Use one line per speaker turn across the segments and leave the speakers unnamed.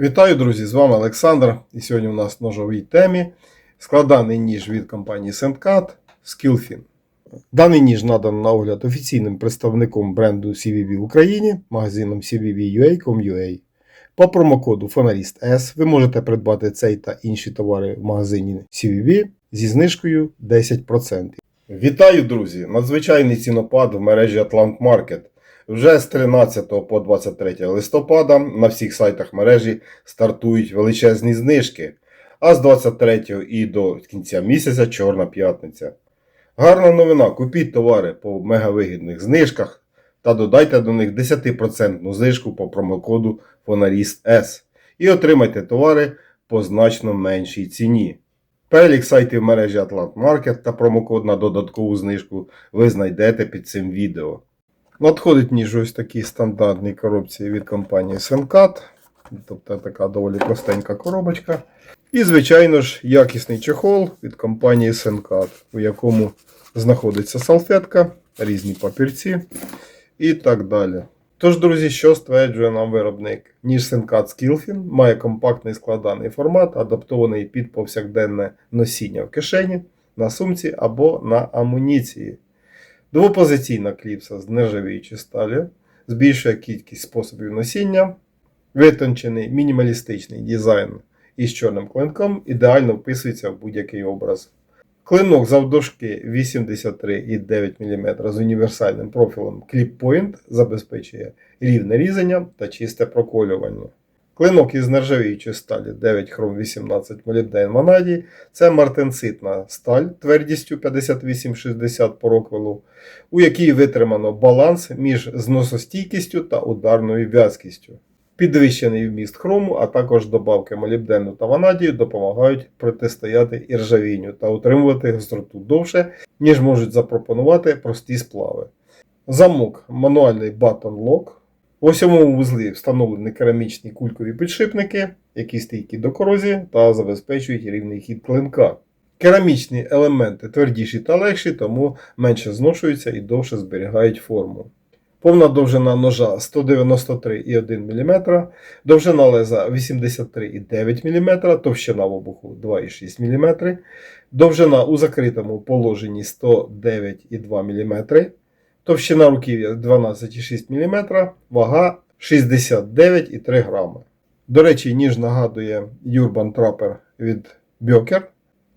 Вітаю, друзі! З вами Олександр. І сьогодні у нас в ножовій темі складаний ніж від компанії SendCut Skillfin. Даний ніж надан на огляд офіційним представником бренду CVB в Україні, магазином CVB.ua.com.ua. По промокоду Фонаріст S ви можете придбати цей та інші товари в магазині CVB зі знижкою 10%. Вітаю, друзі! Надзвичайний цінопад в мережі Atlant Market. Вже з 13 по 23 листопада на всіх сайтах мережі стартують величезні знижки, а з 23 і до кінця місяця Чорна п'ятниця. Гарна новина, купіть товари по мегавигідних знижках та додайте до них 10% знижку по промокоду Фонаріст S і отримайте товари по значно меншій ціні. Перелік сайтів мережі Atlant Market та промокод на додаткову знижку ви знайдете під цим відео. Надходить ніж ось такій стандартній коробці від компанії Sencat. Тобто така доволі простенька коробочка. І, звичайно ж, якісний чехол від компанії Sencat, у якому знаходиться салфетка, різні папірці і так далі. Тож, друзі, що стверджує нам виробник? Ніж Sencat Skillfin має компактний складаний формат, адаптований під повсякденне носіння в кишені, на сумці або на амуніції. Двопозиційна кліпса з нержавіючої сталі, збільшує кількість способів носіння, витончений мінімалістичний дизайн із чорним клинком ідеально вписується в будь-який образ. Клинок завдовжки 83,9 мм з універсальним профілем Clip Point забезпечує рівне різання та чисте проколювання. Клинок із нержавіючої сталі 9 хром 18 молібден ванадій це мартенситна сталь твердістю 58-60 по у якій витримано баланс між зносостійкістю та ударною в'язкістю. Підвищений вміст хрому, а також добавки молібдену та ванадію допомагають протистояти іржавінню та утримувати гостроту довше, ніж можуть запропонувати прості сплави. Замок мануальний Button Lock. В осьомому вузлі встановлені керамічні кулькові підшипники, які стійкі до корозії та забезпечують рівний хід клинка. Керамічні елементи твердіші та легші, тому менше зношуються і довше зберігають форму. Повна довжина ножа 193,1 мм, довжина леза 83,9 мм, товщина в обуху 2,6 мм, довжина у закритому положенні 109,2 мм, товщина руків'я 12,6 мм, вага 69,3 грами. До речі, ніж нагадує Urban Trapper від Böker,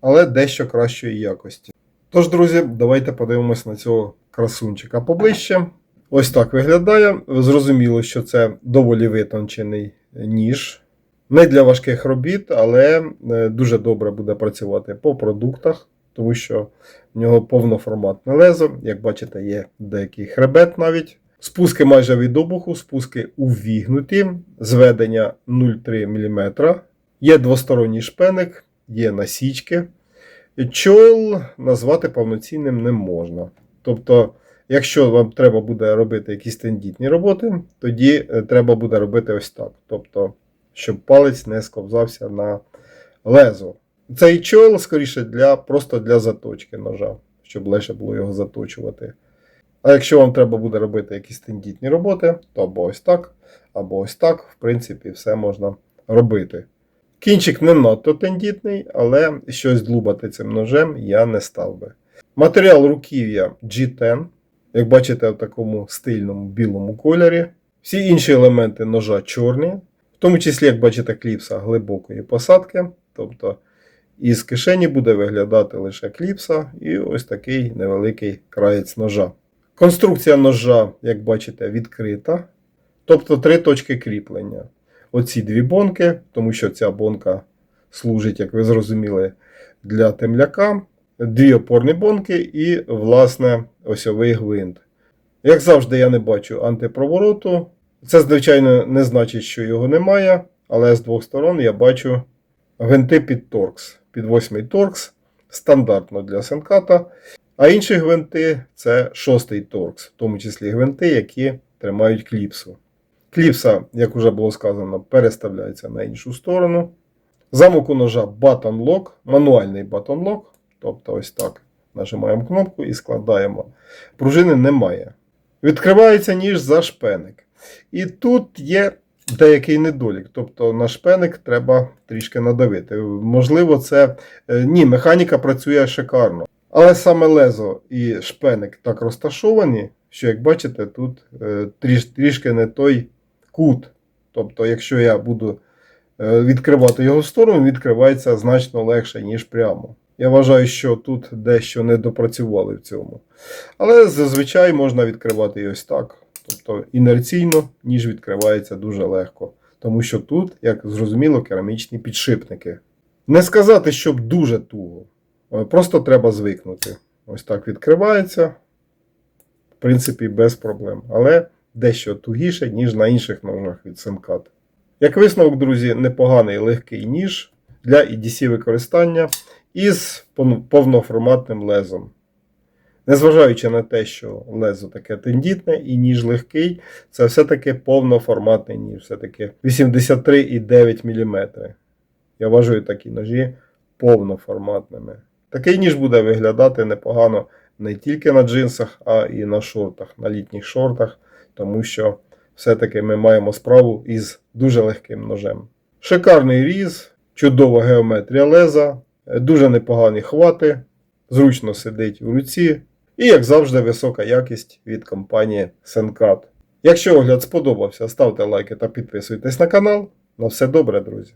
але дещо кращої якості. Тож, друзі, давайте подивимось на цього красунчика поближче. Ось так виглядає. Зрозуміло, що це доволі витончений ніж. Не для важких робіт, але е, дуже добре буде працювати по продуктах, тому що в нього повноформатне лезо. Як бачите, є деякий хребет навіть. Спуски майже від обуху, спуски увігнуті, зведення 0,3 мм. Є двосторонній шпеник, є насічки. Чойл назвати повноцінним не можна. Тобто, якщо вам треба буде робити якісь тендітні роботи, тоді е, треба буде робити ось так. Тобто, щоб палець не сковзався на лезо. Цей чойл, скоріше, для, просто для заточки ножа, щоб легше було його заточувати. А якщо вам треба буде робити якісь тендітні роботи, то або ось так, або ось так, в принципі, все можна робити. Кінчик не надто тендітний, але щось длубати цим ножем я не став би. Матеріал руків'я G10, як бачите, в такому стильному білому кольорі. Всі інші елементи ножа чорні, в тому числі, як бачите, кліпса глибокої посадки. Тобто із кишені буде виглядати лише кліпса і ось такий невеликий краєць ножа. Конструкція ножа, як бачите, відкрита. Тобто три точки кріплення. Оці дві бонки, тому що ця бонка служить, як ви зрозуміли, для темляка. Дві опорні бонки і, власне, осьовий гвинт. Як завжди, я не бачу антипровороту. Це, звичайно, не значить, що його немає, але з двох сторон я бачу гвинти під торкс. Під восьмий торкс, стандартно для сенката. А інші гвинти це шостий торкс, в тому числі гвинти, які тримають кліпсу. Кліпса, як вже було сказано, переставляється на іншу сторону. Замок у ножа Button Lock, мануальний Button Lock. Тобто ось так нажимаємо кнопку і складаємо. Пружини немає. Відкривається ніж за шпеник. І тут є деякий недолік. Тобто на шпеник треба трішки надавити. Можливо, це е, ні, механіка працює шикарно. Але саме лезо і шпеник так розташовані, що, як бачите, тут е, тріш, трішки не той кут. Тобто, якщо я буду е, відкривати його в сторону, відкривається значно легше, ніж прямо. Я вважаю, що тут дещо не допрацювали в цьому. Але зазвичай можна відкривати ось так. Тобто інерційно ніж відкривається дуже легко. Тому що тут, як зрозуміло, керамічні підшипники. Не сказати, щоб дуже туго. Е, Просто треба звикнути. Ось так відкривається. В принципі, без проблем. Але дещо тугіше, ніж на інших ножах від Semcat. Як висновок, друзі, непоганий легкий ніж для EDC використання із повноформатним лезом. Незважаючи на те, що лезо таке тендітне і ніж легкий, це все-таки повноформатний ніж, все-таки 83,9 мм. Я вважаю такі ножі повноформатними. Такий ніж буде виглядати непогано не тільки на джинсах, а і на шортах, на літніх шортах, тому що все-таки ми маємо справу із дуже легким ножем. Шикарний різ, чудова геометрія леза, дуже непогані хвати, зручно сидить у руці. І, як завжди, висока якість від компанії Sencat. Якщо огляд сподобався, ставте лайки та підписуйтесь на канал. На все добре, друзі!